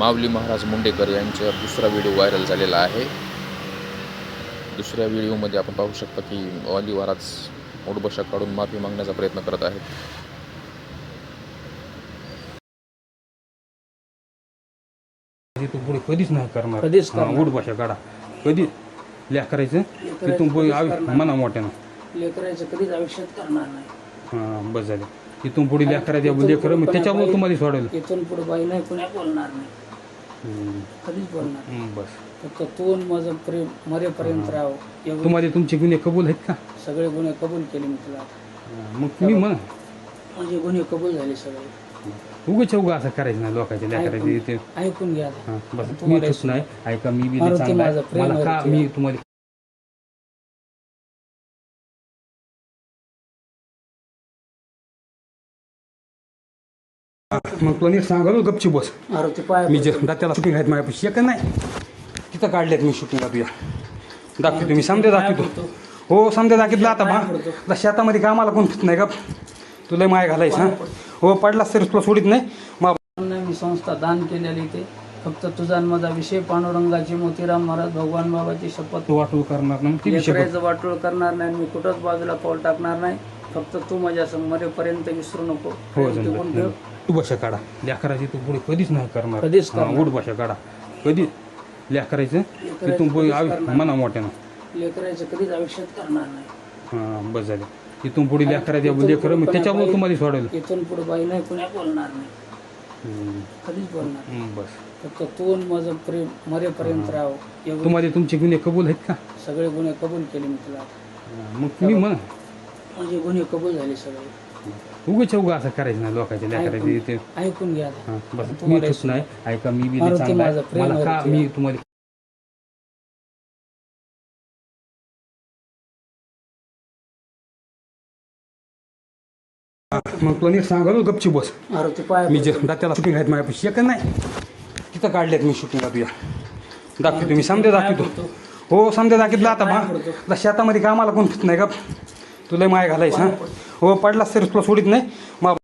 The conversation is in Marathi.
माऊली महाराज मुंडेकर यांचा दुसरा व्हिडिओ व्हायरल झालेला आहे. दुसऱ्या व्हिडिओमध्ये आपण पाहू शकता की वाली महाराज उडबशा काढून माफी मागण्याचा प्रयत्न करत आहेत. तू पुढे कधीच नाही करणार. कधीच हा. उठ भाषा काढा. कधी? ल्या करायचं? तिथून पुढे आवी मना मोठ्यानं. लेकरायचं कधीच आयुष्यात करणार नाही. हां बस झाले. तिथून पुढे ल्या करायचं लेकर मग त्याच्यामुळे तुम्हाला सोडवलं इथून पुढे बाई नाही कुण्या बोलणार नाही. कधीच बोलणार बस. फक्त तू आणि माझं प्रेम मरेपर्यंत राहावं एवढे तुम्हाला तुमचे गुन्हे कबूल आहेत का? सगळे गुन्हे कबूल केले मी तुला. हां, मग मी म्हण. म्हणजे गुन्हे कबूल झाले सगळे. उगाच उगा असं करायचं नाही लोकांच्या ल्या करायचं इथे ऐकून घ्या हां, बस. मी इथंच नाही. ऐका मी बी लय मारुती चांगला आहे. माझं प्रेम मला का मारुती. मी तुम्हाला मग तुला नीट सांगाल गपची बस. मारुती पाय मी जे त्याला शूटिंग आहेत माझ्यापाशी एक नाही. तिथं काढलेत मी शूटिंग तुझ्या. दाखवतो मी समजा दाखवतो. हो समजा दाखवलं आता आता शेतामध्ये कामाला कोण फित नाही का तुला माय घालायचं हा? हो पडलास तरी तुला सोडित नाही. मग मी संस्था दान केलेली ते. फक्त तुझा माझा विषय पांडुरंगाची मोतीराम महाराज भगवान बाबाची शपथ. तू वाटू करणार नाही ती वाटोळ करणार नाही मी कुठंच बाजूला पाऊल टाकणार नाही. फक्त तू माझ्या मरेपर्यंत विसरू नको. हो प्रेम टिकून ठेव. तू भाषा काढा लेकराची तू पुढे कधीच नाही करणार. कधीच हा, उठ भाषा काढा कधी? लेकरायचं तिथून पुढे आवी मना मोठ्यानं. लेकराचं कधीच आयुष्यात करणार नाही. हां बस झाले. तिथून पुढे लेकरायचं लेकर मग त्याच्यामुळे तुम्हाला सोडवलं. इथून पुढे बाई नाही कुण्या बोलणार नाही. हम्म, कधीच बोलणार हम्म, बस. फक्त तू आणि माझं प्रेम मरेपर्यंत राहावं. एवढे तुम्हाला तुमचे गुन्हे कबूल आहेत का? सगळे गुन्हे कबूल केले मी तुला. हां, मग मी म्हण. म्हणजे गुन्हे कबूल झाले सगळे. उगाच उगा असं करायचं नाही लोकांच्या लेकरायचं इथे. ऐकून घ्या हां, बस मी इथंच नाही. ऐका मी बी मारुती चांगला आहे. माझं प्रेम मला का मारुती. मी तुम्हाला मग तुला नीट सांगाल गपची बस. मारुती पाय मी जे त्याला शूटिंग आहेत माझ्यापाशी एक नाही. तिथं काढलेत मी शूटिंग तुझ्या. दाखवतो मी समजा दाखवतो. हो समजा दाखवलं आता आता शेतामध्ये कामाला कोण फित नाही का तुला माय घालायचं हा? हो पडला सर तुला सोडित नाही. मग